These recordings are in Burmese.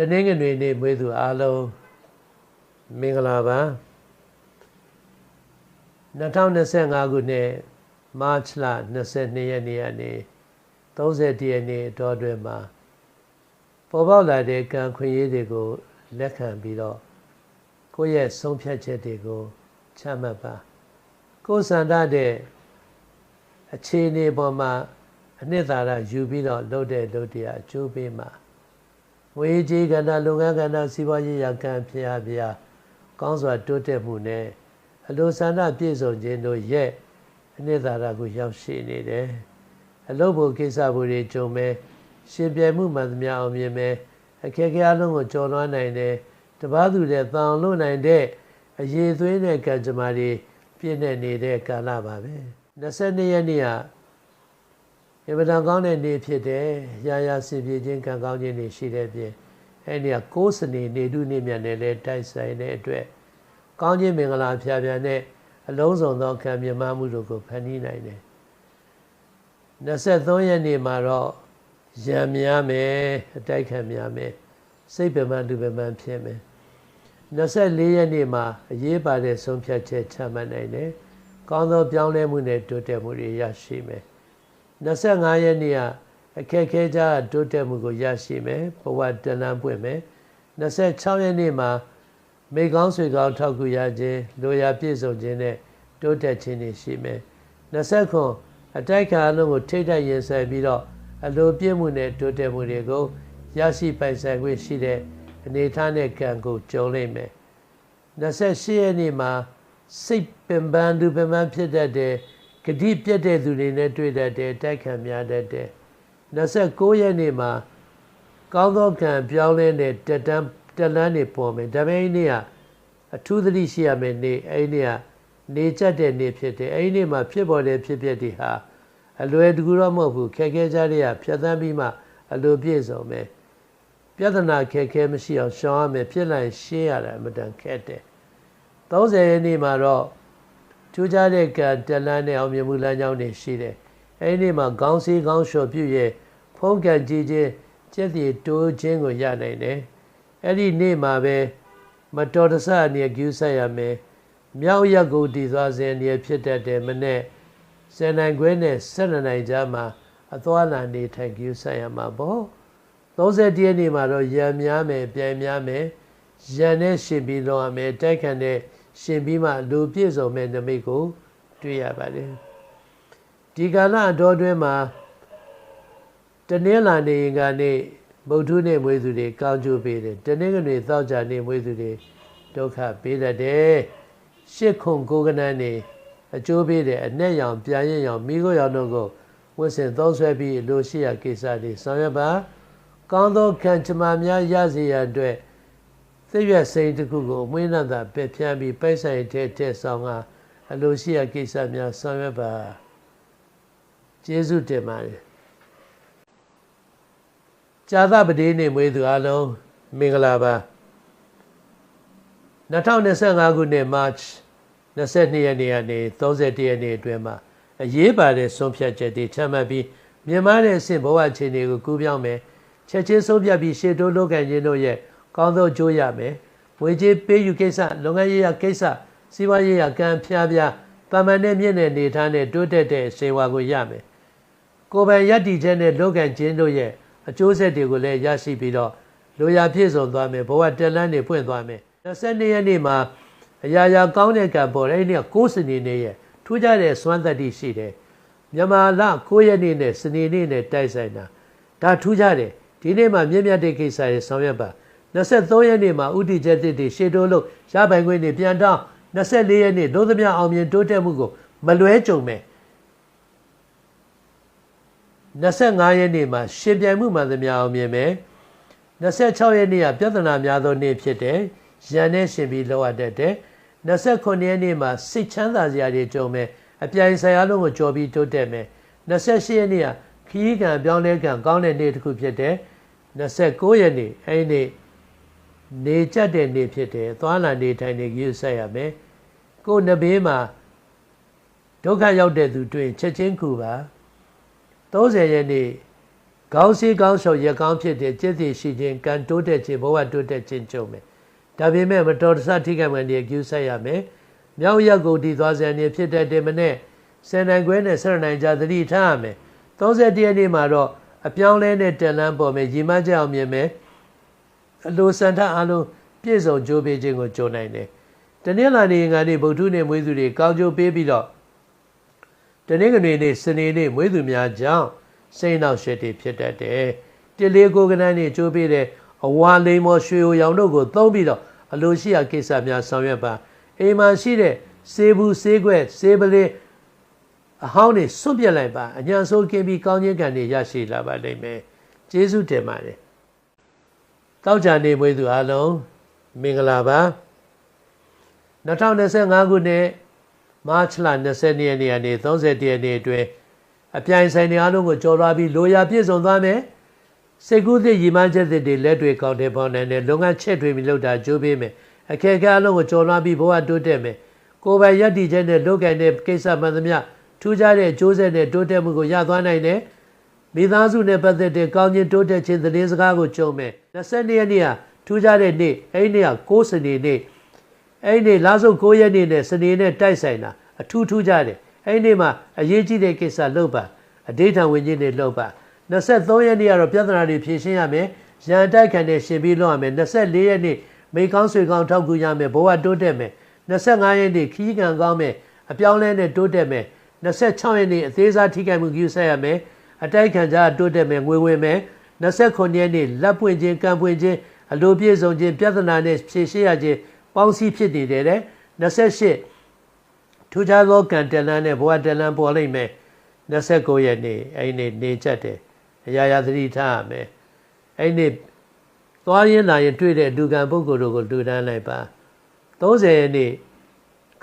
တနင်္ဂနွေနေ့မွေးသူအားလုံးမင်္ဂလာပါ2025ခုနှစ်မတ်လ22ရက်နေ့ကနေ30ရက်နေ့အတော်အတွင်းမှာပေါ်ပေါက်လာတဲ့ကံခွင့်ရေးတွေကိုလက်ခံပြီးတော့ကိုယ့်ရဲ့ဆုံးဖြတ်ချက်တွေကိုချမှတ်ပါကိုယ်စံတတဲ့အခြေအနေပေါ်မှာအနှစ်သာရယူပြီးတော့လုပ်တဲ့လုပ်တရားအကျိုးပေးမှာ ငွေကြေးကဏ္ဍလုပ်ငန်းကဏ္ဍစီးပွားရေးရာကံဖျားဖျားကောင်းစွာတိုးတက်မှုနဲ့အလိုဆန္ဒပြည့်စုံခြင်းတို့ရဲ့အနှစ်သာရကိုရောက်ရှိနေတယ်အလုပ်ဖို့ကိစ္စဖို့တွေကြုံမဲ့ရှင်ပြိုင်မှုမှန်သမျှအောင်မြင်မဲ့အခက်အခဲအလုံးကိုကျော်လွှားနိုင်တယ်တပားသူတဲ့တန်လို့နိုင်တဲ့အရေးသွေးတဲ့ကံကြမ္မာတွေပြည့်နေနေတဲ့ကာလပါပဲ22ရက်နေ့က အင်မတန်ကောင်းတဲ့နေ့ဖြစ်တယ်ရာရာစင်ပြေခြင်းကံကောင်းခြင်းတွေရှိတဲ့ပြင်အဲ့ဒီကကိုးစနေနေတုနေမြတ်နဲ့လည်းတိုက်ဆိုင်တဲ့အတွက်ကောင်းခြင်းမင်္ဂလာဖျားဖျားနဲ့အလုံးစုံသောကံမြမမှုတို့ကိုဖန်တီးနိုင်တယ်23ရက်နေ့မှာတော့ရံများမယ်အတိုက်ခံများမယ်စိတ်ပမန်လူပမန်ဖြစ်မယ်24ရက်နေ့မှာအရေးပါတဲ့ဆုံးဖြတ်ချက်ချမှတ်နိုင်တယ်ကောင်းသောပြောင်းလဲမှုနဲ့တိုးတက်မှုတွေရရှိမယ် 25ရက်နေ့ကအခက်ခဲကြတိုးတက်မှုကိုရရှိမယ်ဘဝတဏ္ဍပွင့်မယ်26ရက်နေ့မှာမိကောင်းဆွေကောင်းထောက်ကူရခြင်းလိုရာပြည့်စုံခြင်းနဲ့တိုးတက်ခြင်းတွေရှိမယ်29အတိုက်ခံအလုံးကိုထိတ်တိုက်ရင်ဆိုင်ပြီးတော့အလိုပြည့်မှုနဲ့တိုးတက်မှုတွေကိုရရှိပိုင်ဆိုင်ခွင့်ရှိတဲ့အနေထားနဲ့ကံကိုကြုံလိမ့်မယ်28ရက်နေ့မှာစိတ်ပင်ပန်းသူပင်ပန်းဖြစ်တတ်တဲ့ ဂတိပြတ်တဲ့သူတွေနဲ့တွေ့တတ်တယ်တိုက်ခံများတတ်တယ်29ရက်နေ့မှာကောင်းသောကံပြောင်းလဲတဲ့တက်တန်းတက်လန်းနေပေါ်မယ်ဒါပေမဲ့နေ့ကအထူးသတိရှိရမယ်နေ့အဲ့ဒီနေ့ကနေကြတဲ့နေ့ဖြစ်တယ်အဲ့ဒီနေ့မှာဖြစ်ပေါ်တဲ့ဖြစ်ပျက်တွေဟာအလွယ်တကူတော့မဟုတ်ဘူးခက်ခဲကြတဲ့ကဖြတ်သန်းပြီးမှအလိုပြည့်စုံမယ်ပြဿနာခက်ခဲမရှိအောင်ရှောင်ရမယ်ဖြစ်လိုက်ရှင်းရတာအမတန်ခက်တယ်30ရက်နေ့မှာတော့ ထူးခြားတဲ့ကံတလန်းနဲ့အောင်မြင်မှုလမ်းကြောင်းတွေရှိတယ်အဲဒီနေ့မှာခေါင်းစည်းခေါင်းလျှော်ပြုရဲ့ဖုံးကန်ကြည့်ခြင်းကျက်တည်တိုးခြင်းကိုရနိုင်တယ်အဲ့ဒီနေ့မှာပဲမတော်တဆအနေကျူးဆက်ရမယ်မြောက်ရက်ကိုတည်သွားစဉ်အနေဖြစ်တတ်တယ်မနဲ့စင်နိုင်ခွဲနဲ့ဆက်နိုင်ကြမှာအသွားလာနေထိုင်ကျူးဆက်ရမှာပေါ့30ရက်နေ့မှာတော့ရံများမယ်ပြန်များမယ်ရံနဲ့ရှင်ပြီးတော့ရမယ်တိုက်ခံတဲ့ ရှင်ပြီးမှလူပြည့်စုံမဲ့နမိတ်ကို တွေ့ရပါတယ်ဒီကာလအတော်တွင်းမှာတနင်္လာနေ့ကနေဗုဒ္ဓနေ့မွေးသူတွေကောင်းကျိုးပေးတယ်တနင်္ဂနွေသောကြာနေ့မွေးသူတွေဒုက္ခပေးတတ်တယ်ရှစ်ခုကိုကနန်းနေအကျိုးပေးတယ်အနဲ့ရောင်ပြန်ရင်ရောင်မိခိုးရောင်တို့ကိုဝတ်ဆင်သုံးဆွဲပြီးလိုရှိရာကိစ္စတွေဆောင်ရွက်ပါ ကောင်းသောခံချမာများရစေရန်အတွက် သိရွက်စိန်တစ်ခုကိုအမွေးနတာပယ်ဖြန်းပြီးပိုက်ဆိုင်တဲ့တဲ့ဆောင်ကအလိုရှိရာကိစ္စများဆောင်ရွက်ပါကျေးဇူးတင်ပါတယ်ဇာသပတိနေ့မွေးသူအလုံးမင်္ဂလာပါ2025ခုနှစ် March 22ရက်နေ့ကနေ31ရက်နေ့အတွင်းမှာအရေးပါတဲ့ဆုံးဖြတ်ချက်တွေချမှတ်ပြီးမြန်မာတဲ့အဆင့်ဘဝအခြေအနေကိုကူးပြောင်းမယ်ချက်ချင်းဆုံးဖြတ်ပြီးရှေ့တိုးလုပ်ကံခြင်းတို့ရဲ့ ကောင်းသောအကျိုးရမယ်။ငွေကြေးပေးယူကိစ္စလုပ်ငန်းရေးရာကိစ္စစီးပွားရေးရာကံဖျားဖျားတာမန်နဲ့မြင့်တဲ့နေထားနဲ့တိုးတက်တဲ့စေဝါကိုရမယ်။ကိုယ်ပိုင်ယက်တီချက်နဲ့လုပ်ကံခြင်းတို့ရဲ့အကျိုးဆက်တွေကိုလည်းရရှိပြီးတော့လိုရာပြည့်စုံသွားမယ်ဘဝတက်လန်းနေဖွင့်သွားမယ်။22ရက်နေ့မှာအရာရာကောင်းတဲ့ကံပေါ်တဲ့နေ့ကိုးစနေနေ့ရဲ့ထူးခြားတဲ့စွမ်းသက်တိရှိတယ်။မြန်မာလ9ရက်နေ့နဲ့စနေနေ့နဲ့တိုက်ဆိုင်တာဒါထူးခြားတယ်ဒီနေ့မှာမြင့်မြတ်တဲ့ကိစ္စတွေဆောင်ရွက်ပါ။ 23ရက်နေ့မှာဥတီချက်တစ်တွေရှေ့တိုးလို့ရပိုင်ခွင့်တွေပြန်တောင်း24ရက်နေ့ဒုသမျှအောင်မြင်တိုးတက်မှုကိုမလွဲကြုံမဲ့25ရက်နေ့မှာရှင်ပြိုင်မှုမှန်သမျှအောင်မြင်မယ်26ရက်နေ့ကပြဿနာများသောနေ့ဖြစ်တယ်ရန်နဲ့ရှင်ပြီးလောက်ရတတ်တယ်29ရက်နေ့မှာစိတ်ချမ်းသာစရာတွေကြုံမယ်အပြိုင်ဆိုင်အားလုံးကိုကြော်ပြီးတိုးတက်မယ်28ရက်နေ့ကခီးကံပြောင်းလဲကံကောင်းတဲ့နေ့တစ်ခုဖြစ်တယ်29ရက်နေ့အဲဒီနေ့ နေကြတဲ့နေဖြစ်တယ်သွားလာနေထိုင်နေကြည့်ဆက်ရမယ်ကိုယ်နဘေးမှာဒုက္ခရောက်တဲ့သူတွေ့ချက်ချင်းခုပါ30ရက်နေ့ခေါင်းစည်းခေါင်းရှုပ်ရကောင်းဖြစ်တဲ့จิตသိရှိခြင်းကံတိုးတက်ခြင်းဘဝတိုးတက်ခြင်းကြုံမယ်ဒါပေမဲ့မတော်တဆထိခိုက်မှန်တဲ့ကျူးဆက်ရမယ်မြောက်ရက်ကိုတည်သွားစံနေဖြစ်တဲ့တင်မနဲ့ဆယ်နိုင်ခွဲနဲ့ဆယ်နိုင်ကြသတိထားရမယ်31ရက်နေ့မှာတော့အပြောင်းလဲနဲ့တက်လန်းပေါ်မယ်ရီမန်းကြအောင်မြင်မယ် အလိုစံထအလုံးပြည့်စုံကြိုးပေးခြင်းကိုကြိုးနိုင်တယ်တနင်္လာနေ့ငါနေ့ဗုဒ္ဓနေ့မွေးသူတွေကောင်းကျိုးပေးပြီးတော့တနင်္ဂနွေနေ့စနေနေ့မွေးသူများကြောင့်စိတ်နှောက်ရှက်တွေဖြစ်တတ်တယ်တလေးကိုကနန်းနေ့ကြိုးပေးတဲ့အဝါလိမ်မော်ရွှေရောင်တို့ကိုသုံးပြီးတော့အလိုရှိရာကိစ္စများဆောင်ရွက်ပါအိမ်မှာရှိတဲ့စေဘူးစေးခွက်စေးပလင်းအဟောင်းတွေစွန့်ပြစ်လိုက်ပါအညာဆိုးကင်းပြီးကောင်းခြင်းကံတွေရရှိလာပါလိမ့်မယ်ကျေးဇူးတင်ပါတယ် တောက်ကြနေမွေးသူအားလုံးမင်္ဂလာပါ2025ခုနှစ်မတ်လ20ရက်နေ့ကနေ30ရက်နေ့အတွင်းအပြိုင်ဆိုင်တွေအားလုံးကိုကြော်သွားပြီးလိုရာပြည့်စုံသွားမယ်စိတ်ကူးသည့်ရည်မှန်းချက်တွေလက်တွေကောင်းတဲ့ပေါင်းနိုင်တဲ့လုပ်ငန်းချက်တွေမြလုပ်တာကြိုးပေးမယ်အခက်အခဲအလုံးကိုကြော်လွှားပြီးဘဝတိုးတက်မယ်ကိုယ်ပိုင်ရည်တည်ချက်နဲ့လုပ်ကိုင်တဲ့ကိစ္စမှန်သမျှထူးခြားတဲ့အကျိုးဆက်နဲ့တိုးတက်မှုကိုရသွားနိုင်တယ် မိသားစုနဲ့ပတ်သက်တဲ့ကောင်းခြင်းတိုးတက်ခြင်းသတင်းစကားကိုကြုံမယ်22ရက်နေ့ဟာထူးခြားတဲ့နေ့အဲ့ဒီနေ့ဟာ6စနေနေ့အဲ့ဒီနေ့လာစုပ်9ရက်နေ့နဲ့စနေနဲ့တိုက်ဆိုင်တာအထူးထူးခြားတယ်အဲ့ဒီနေ့မှာအရေးကြီးတဲ့ကိစ္စလုပ်ပါအဋိဌံဝင်ခြင်းတွေလုပ်ပါ23ရက်နေ့ကတော့ပြဿနာတွေဖြေရှင်းရမယ်ရန်တိုက်ခံတဲ့ရှင်ပြီးလုပ်ရမယ်24ရက်နေ့မိကောင်းဆွေကောင်းထောက်ကူရမယ်ဘဝတိုးတက်မယ်25ရက်နေ့ခီးကန်ကောင်းမယ်အပြောင်းလဲနဲ့တိုးတက်မယ်26ရက်နေ့အသေးစားထိခိုက်မှုကြီးဆက်ရမယ် အတိုက်ခံကြတိုးတက်မယ်ငွေဝင်မယ်29ရက်နေ့လက်ပွင့်ခြင်းကံပွင့်ခြင်းအလိုပြည့်စုံခြင်းပြဿနာနဲ့ဖြေရှင်းရခြင်းပေါင်းစည်းဖြစ်နေတယ်တဲ့28ထူးခြားသောကံတလန်းနဲ့ဘဝတလန်းပေါ်လိမ့်မယ်29ရက်နေ့အဲ့ဒီနေချက်တယ်အရာရာသတိထားရမယ်အဲ့ဒီသွားရင်းလာရင်တွေ့တဲ့လူကံပုဂ္ဂိုလ်တို့ကိုလူတန်းလိုက်ပါ30ရက်နေ့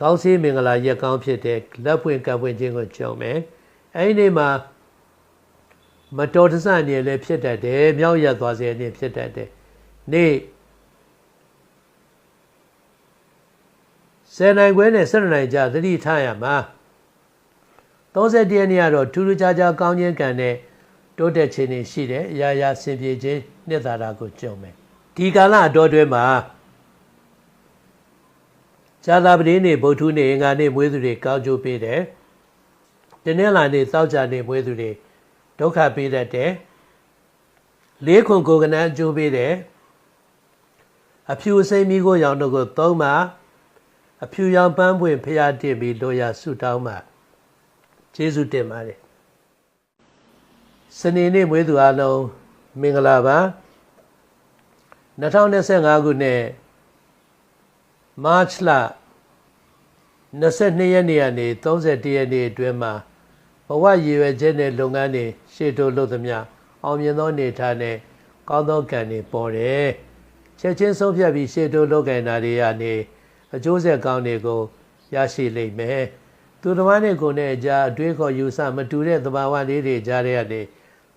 ကောင်းစည်းမင်္ဂလာရက်ကောင်းဖြစ်တဲ့လက်ပွင့်ကပ်ပွင့်ခြင်းကိုကြုံမယ်အဲ့ဒီနေ့မှာ မတော်တဆနေလည်းဖြစ်တတ်တယ်မြောက်ရက်သွားစေနေဖြစ်တတ်တယ်နေ့ဆယ်နိုင်ခွဲနဲ့7နိုင်ကြာသတိထားရမှာ31ရက်နေ့ကတော့ထူးထူးခြားခြားကောင်းခြင်းကံနဲ့တိုးတက်ခြင်းတွေရှိတယ်အရာရာဆင်ပြေခြင်းနှစ်သာရကိုကြုံမယ်ဒီကာလအတော်တွဲမှာဇာတာပတိနေ့ဗုဒ္ဓနေ့အင်္ဂါနေ့မွေးသူတွေကောင်းကျိုးပေးတယ်တနင်္လာနေ့သောကြာနေ့မွေးသူတွေ ဒုက္ခပေးတတ်တယ်လေးခွန်ကိုကနန်းအကျိုးပေးတယ်အဖြူစိမ့်မိကိုရောင်တို့ကိုသုံးပါအဖြူရောင်ပန်းပွင့်ဖျားတင်ပြီးလိုရာဆုတောင်းပါကျေးဇူးတင်ပါတယ်စနေနေ့မွေးသူအလုံးမင်္ဂလာပါ2025ခုနှစ်မတ်လ22ရက်နေ့ကနေ31ရက်နေ့အတွင်းမှာ ဘဝရည်ရွယ်ချက်နဲ့လုပ်ငန်းတွေရှေ့တိုးလုပ်သမျှအောင်မြင်သောအနေထားနဲ့ကောင်းသောကံတွေပေါ်တယ်ချက်ချင်းဆုံးဖြတ်ပြီးရှေ့တိုးလုပ်ကင်တာတွေကနေအကျိုးဆက်ကောင်းတွေကိုရရှိလိမ့်မယ်သူတော်ဘာနဲ့ကိုယ်နဲ့အကြအတွေးခေါ်ယူဆမတူတဲ့သဘာဝလေးတွေကြားရတဲ့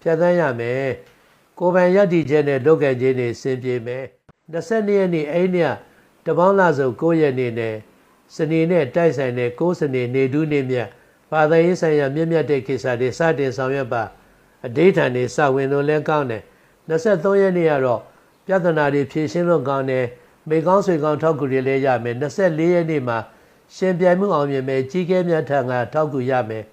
ဖြတ်သန်းရမယ်ကိုယ်ပိုင်ရည်တည်ချက်နဲ့လုပ်ကင်ခြင်းတွေဆင်ပြေမယ်22ရက်နေ့အဲ့ဒီတပေါင်းလာစုံ9ရက်နေ့နဲ့စနေနဲ့တိုက်ဆိုင်တဲ့9စနေနေတူးနေမြတ် ဘာသာရေးဆိုင်ရာမြင့်မြတ်တဲ့ကိစ္စတွေစတင်ဆောင်ရွက်ပါအဋိဌာန်တွေစဝင်လို့လဲကောင်းတယ်23ရက်နေ့ကတော့ပြဿနာတွေဖြေရှင်းလို့ကောင်းတယ်မိကောင်းဆွေကောင်းထောက်ကူတွေလည်းရမယ်24ရက်နေ့မှာရှင်ပြိုင်မှုအောင်မြင်မယ်ကြီးကဲမြတ်ထံကထောက်ကူရမယ်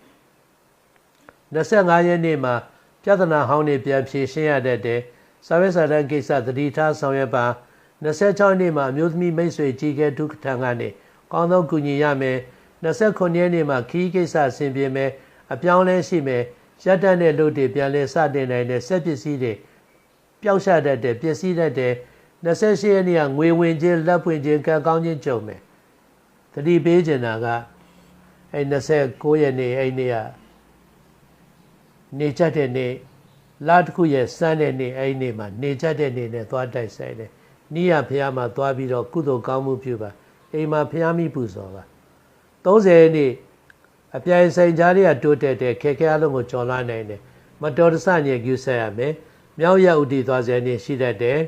25ရက်နေ့မှာပြဿနာဟောင်းတွေပြန်ဖြေရှင်းရတတ်တယ်စာဝဲစာတန်းကိစ္စသတိထားဆောင်ရွက်ပါ26နေ့မှာအမျိုးသမီးမိတ်ဆွေကြီးကဲဒုက္ခထံကနေကောင်းသောကူညီရမယ် 29ရက်နေ့မှာခီးကိစ္စဆင်ပြေမယ်အပြောင်းလဲရှိမယ်ရက်တတ်တဲ့လူတွေပြန်လဲစတင်နိုင်တဲ့စက်ပစ္စည်းတွေပျောက်ရှာတတ်တဲ့ပစ္စည်းတတ်တဲ့28ရက်နေ့ကငွေဝင်ခြင်းလက်ပွင့်ခြင်းကံကောင်းခြင်းကြုံမယ်တတိပေးကျင်တာကအဲ29ရက်နေ့အဲ့နေ့ကနေချက်တဲ့နေ့လာတစ်ခုရဲ့စမ်းတဲ့နေ့အဲ့ဒီနေ့မှာနေချက်တဲ့နေ့နဲ့သွားတိုက်ဆိုင်တယ်။နိယဖះမှာသွားပြီးတော့ကုသိုလ်ကောင်းမှုပြုပါအိမ်မှာဖះမိပူဇော်ပါ 30ရက်နေ့အပြိုင်ဆိုင်ကြားတွေကတိုးတက်တဲ့ခေခဲအလုံးကိုကြော်လာနိုင်တယ်။မတော်တဆညကျူးဆက်ရမယ်။မြောက်ရဥတီသွားစေနေရှိတတ်တယ်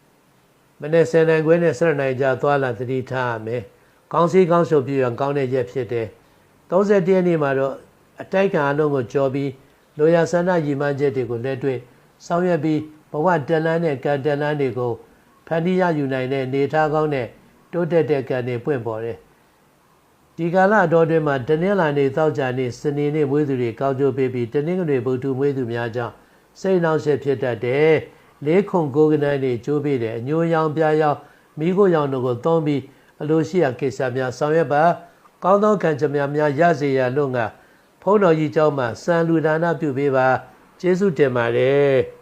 ။မနေ့ဆယ်နိုင်ခွဲနဲ့ဆယ်နိုင်ကြသွားလာသတိထားရမယ်။ကောင်းစီကောင်းရှုပ်ပြရကောင်းတဲ့ရက်ဖြစ်တယ်။31ရက်နေ့မှာတော့အတိုက်ခံအလုံးကိုကြော်ပြီးလိုရာဆန္ဒရည်မှန်းချက်တွေကိုလက်တွေ့ဆောင်ရွက်ပြီးဘဝတလန်းနဲ့ကံတလန်းတွေကိုဖန်တီးရယူနိုင်တဲ့နေသားကောင်းနဲ့တိုးတက်တဲ့ကံတွေပွင့်ပေါ်တယ် ဒီကာလအတော်တွင်မှာတနင်္လာနေ့တောက်ကြနေ့စနေနေ့မွေးသူတွေကောက်ကြိုးပေးပြီးတနင်္ဂနွေဗုဒ္ဓမွေးသူများကြောင့်စိတ်နှောင့်ယှက်ဖြစ်တတ်တယ်လေးခုကိုကနန်းတွေကျိုးပေးတယ်အညိုရောင်ပြားရောင်မိခိုးရောင်တို့ကိုသုံးပြီးအလိုရှိရာကိစ္စများဆောင်ရွက်ပါကောင်းသောကံကြမ္မာများရစေရလို့ငါဖုန်းတော်ကြီးเจ้าမှစံလူဒါနပြုပေးပါကျေးဇူးတင်ပါတယ်